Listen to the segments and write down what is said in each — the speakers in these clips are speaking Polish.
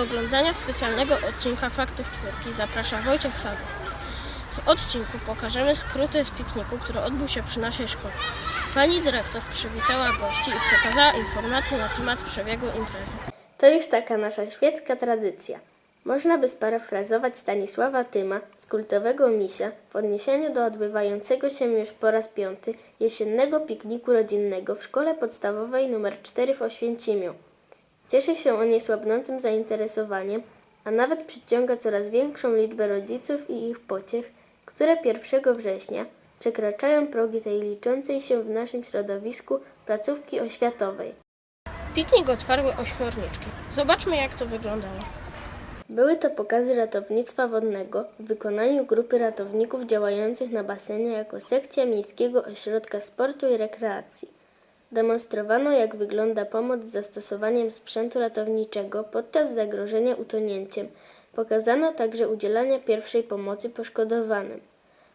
Do oglądania specjalnego odcinka Faktów Czwórki zaprasza Wojciech Sada. W odcinku pokażemy skróty z pikniku, który odbył się przy naszej szkole. Pani dyrektor przywitała gości i przekazała informacje na temat przebiegu imprezy. To już taka nasza świecka tradycja. Można by sparafrazować Stanisława Tyma z kultowego misia w odniesieniu do odbywającego się już po raz piąty jesiennego pikniku rodzinnego w szkole podstawowej nr 4 w Oświęcimiu. Cieszy się on niesłabnącym zainteresowaniem, a nawet przyciąga coraz większą liczbę rodziców i ich pociech, które 1 września przekraczają progi tej liczącej się w naszym środowisku placówki oświatowej. Piknik otwarły ośmiorniczki. Zobaczmy jak to wyglądało. Były to pokazy ratownictwa wodnego w wykonaniu grupy ratowników działających na basenie jako sekcja Miejskiego Ośrodka Sportu i Rekreacji. Demonstrowano, jak wygląda pomoc z zastosowaniem sprzętu ratowniczego podczas zagrożenia utonięciem. Pokazano także udzielanie pierwszej pomocy poszkodowanym.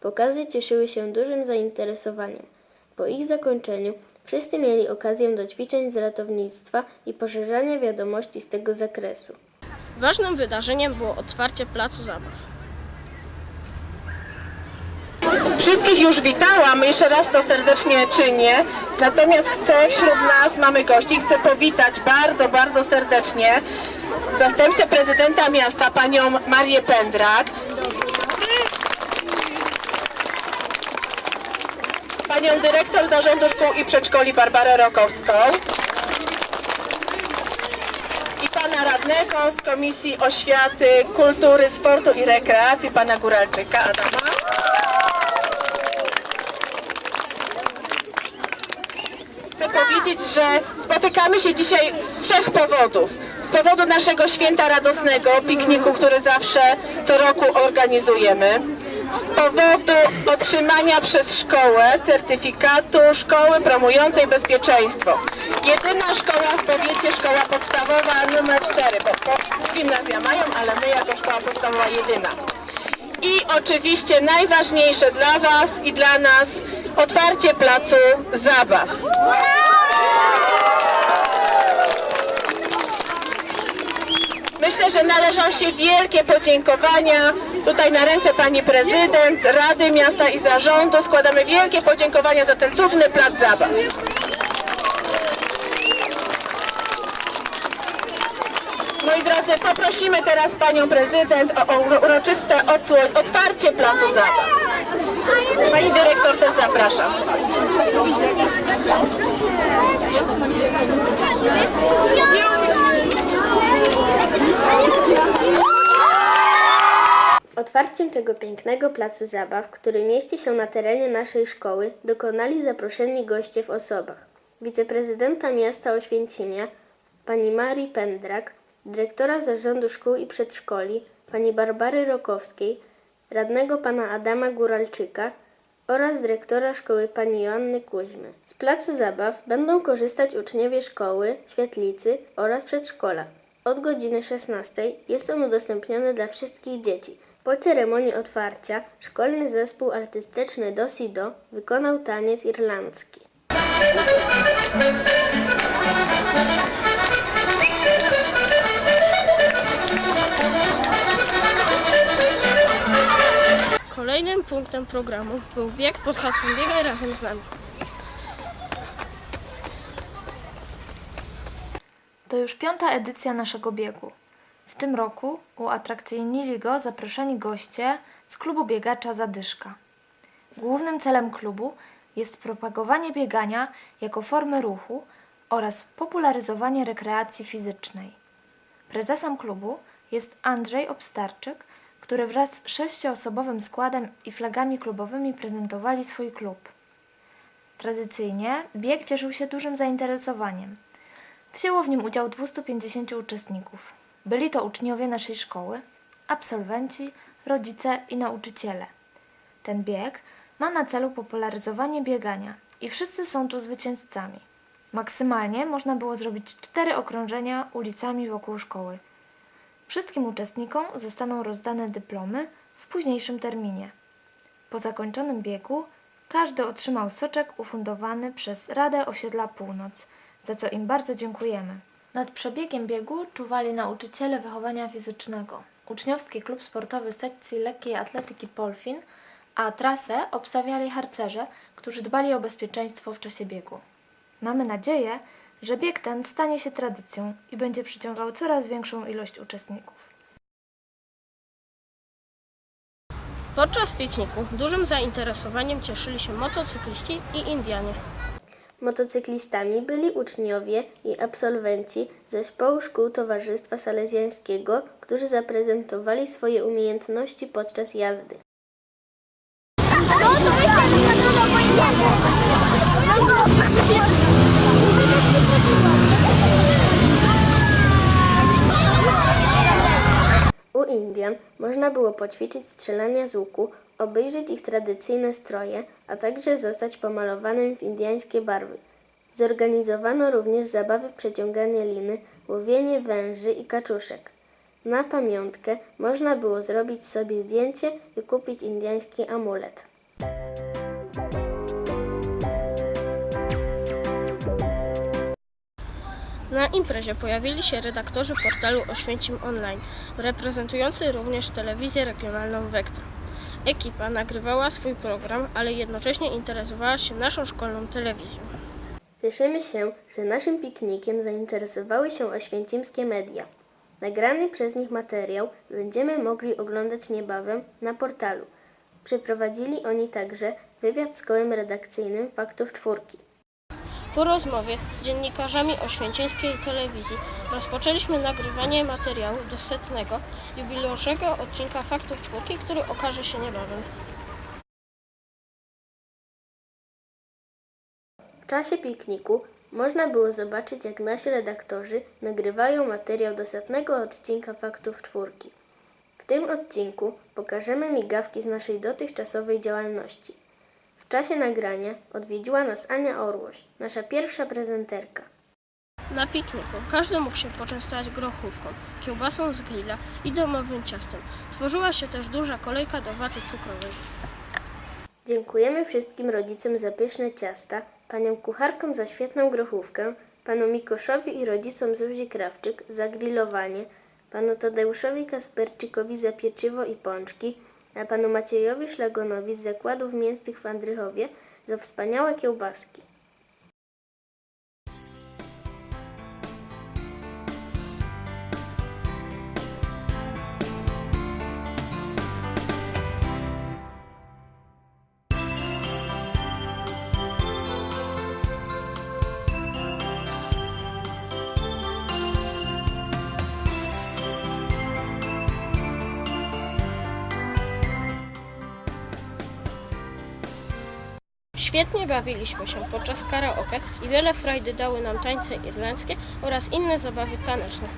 Pokazy cieszyły się dużym zainteresowaniem. Po ich zakończeniu wszyscy mieli okazję do ćwiczeń z ratownictwa i poszerzania wiadomości z tego zakresu. Ważnym wydarzeniem było otwarcie placu zabaw. Wszystkich już witałam, jeszcze raz to serdecznie czynię. Natomiast chcę wśród nas, mamy gości, chcę powitać bardzo, bardzo serdecznie zastępcę prezydenta miasta, panią Marię Pędrak. Panią dyrektor Zarządu Szkół i Przedszkoli Barbarę Rokowską. I pana radnego z Komisji Oświaty, Kultury, Sportu i Rekreacji, pana Góralczyka Adama. Powiedzieć, że spotykamy się dzisiaj z trzech powodów. Z powodu naszego święta radosnego, pikniku, który zawsze co roku organizujemy. Z powodu otrzymania przez szkołę certyfikatu szkoły promującej bezpieczeństwo. Jedyna szkoła w powiecie, szkoła podstawowa numer 4, bo gimnazja mają, ale my jako szkoła podstawowa jedyna. I oczywiście najważniejsze dla Was i dla nas otwarcie placu zabaw. Myślę, że należą się wielkie podziękowania. Tutaj na ręce pani prezydent, Rady Miasta i Zarządu składamy wielkie podziękowania za ten cudny plac zabaw. Poprosimy teraz panią prezydent o uroczyste otwarcie placu zabaw. Pani dyrektor też zapraszam. Otwarciem tego pięknego placu zabaw, który mieści się na terenie naszej szkoły, dokonali zaproszeni goście w osobach wiceprezydenta miasta Oświęcimia, pani Marii Pędrak, dyrektora Zarządu Szkół i Przedszkoli, pani Barbary Rokowskiej, radnego pana Adama Góralczyka oraz dyrektora szkoły pani Joanny Kuźmy. Z placu zabaw będą korzystać uczniowie szkoły, świetlicy oraz przedszkola. Od godziny 16 jest on udostępniony dla wszystkich dzieci. Po ceremonii otwarcia szkolny zespół artystyczny Do wykonał taniec irlandzki. Punktem programu był bieg pod hasłem Biegaj razem z nami. To już piąta edycja naszego biegu. W tym roku uatrakcyjnili go zaproszeni goście z klubu biegacza Zadyszka. Głównym celem klubu jest propagowanie biegania jako formy ruchu oraz popularyzowanie rekreacji fizycznej. Prezesem klubu jest Andrzej Obstarczyk, który wraz z sześcioosobowym składem i flagami klubowymi prezentowali swój klub. Tradycyjnie bieg cieszył się dużym zainteresowaniem. Wzięło w nim udział 250 uczestników. Byli to uczniowie naszej szkoły, absolwenci, rodzice i nauczyciele. Ten bieg ma na celu popularyzowanie biegania i wszyscy są tu zwycięzcami. Maksymalnie można było zrobić cztery okrążenia ulicami wokół szkoły. Wszystkim uczestnikom zostaną rozdane dyplomy w późniejszym terminie. Po zakończonym biegu każdy otrzymał soczek ufundowany przez Radę Osiedla Północ, za co im bardzo dziękujemy. Nad przebiegiem biegu czuwali nauczyciele wychowania fizycznego, uczniowski klub sportowy sekcji lekkiej atletyki Polfin, a trasę obstawiali harcerze, którzy dbali o bezpieczeństwo w czasie biegu. Mamy nadzieję, że bieg ten stanie się tradycją i będzie przyciągał coraz większą ilość uczestników. Podczas pikniku dużym zainteresowaniem cieszyli się motocykliści i Indianie. Motocyklistami byli uczniowie i absolwenci zespołu szkół Towarzystwa Salezjańskiego, którzy zaprezentowali swoje umiejętności podczas jazdy. No to jeszcze no to no pojedziemy. No to U Indian można było poćwiczyć strzelanie z łuku, obejrzeć ich tradycyjne stroje, a także zostać pomalowanym w indiańskie barwy. Zorganizowano również zabawy w przeciąganie liny, łowienie węży i kaczuszek. Na pamiątkę można było zrobić sobie zdjęcie i kupić indiański amulet. Na imprezie pojawili się redaktorzy portalu Oświęcim Online, reprezentujący również telewizję regionalną Wektra. Ekipa nagrywała swój program, ale jednocześnie interesowała się naszą szkolną telewizją. Cieszymy się, że naszym piknikiem zainteresowały się oświęcimskie media. Nagrany przez nich materiał będziemy mogli oglądać niebawem na portalu. Przeprowadzili oni także wywiad z kołem redakcyjnym Faktów Czwórki. Po rozmowie z dziennikarzami oświęcimskiej telewizji rozpoczęliśmy nagrywanie materiału do setnego jubileuszowego odcinka Faktów Czwórki, który okaże się niebawem. W czasie pikniku można było zobaczyć, jak nasi redaktorzy nagrywają materiał do setnego odcinka Faktów Czwórki. W tym odcinku pokażemy migawki z naszej dotychczasowej działalności. W czasie nagrania odwiedziła nas Ania Orłoś, nasza pierwsza prezenterka. Na pikniku każdy mógł się poczęstować grochówką, kiełbasą z grilla i domowym ciastem. Tworzyła się też duża kolejka do waty cukrowej. Dziękujemy wszystkim rodzicom za pyszne ciasta, paniom kucharkom za świetną grochówkę, panu Mikoszowi i rodzicom Zuzi Krawczyk za grillowanie, panu Tadeuszowi Kasperczykowi za pieczywo i pączki, panu Maciejowi Szlagonowi z zakładów mięsnych w Andrychowie za wspaniałe kiełbaski. Świetnie bawiliśmy się podczas karaoke i wiele frajdy dały nam tańce irlandzkie oraz inne zabawy taneczne.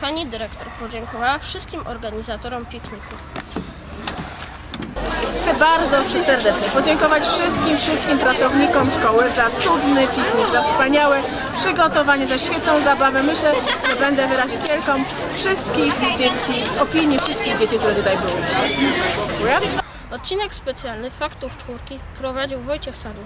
Pani dyrektor podziękowała wszystkim organizatorom pikniku. Chcę bardzo serdecznie podziękować wszystkim, wszystkim pracownikom szkoły za cudny piknik, za wspaniałe przygotowanie, za świetną zabawę. Myślę, że będę wyrazicielką wszystkich dzieci, opinii wszystkich dzieci, które tutaj były dzisiaj. Dziękuję. Odcinek specjalny Faktów Czwórki prowadził Wojciech Sadł.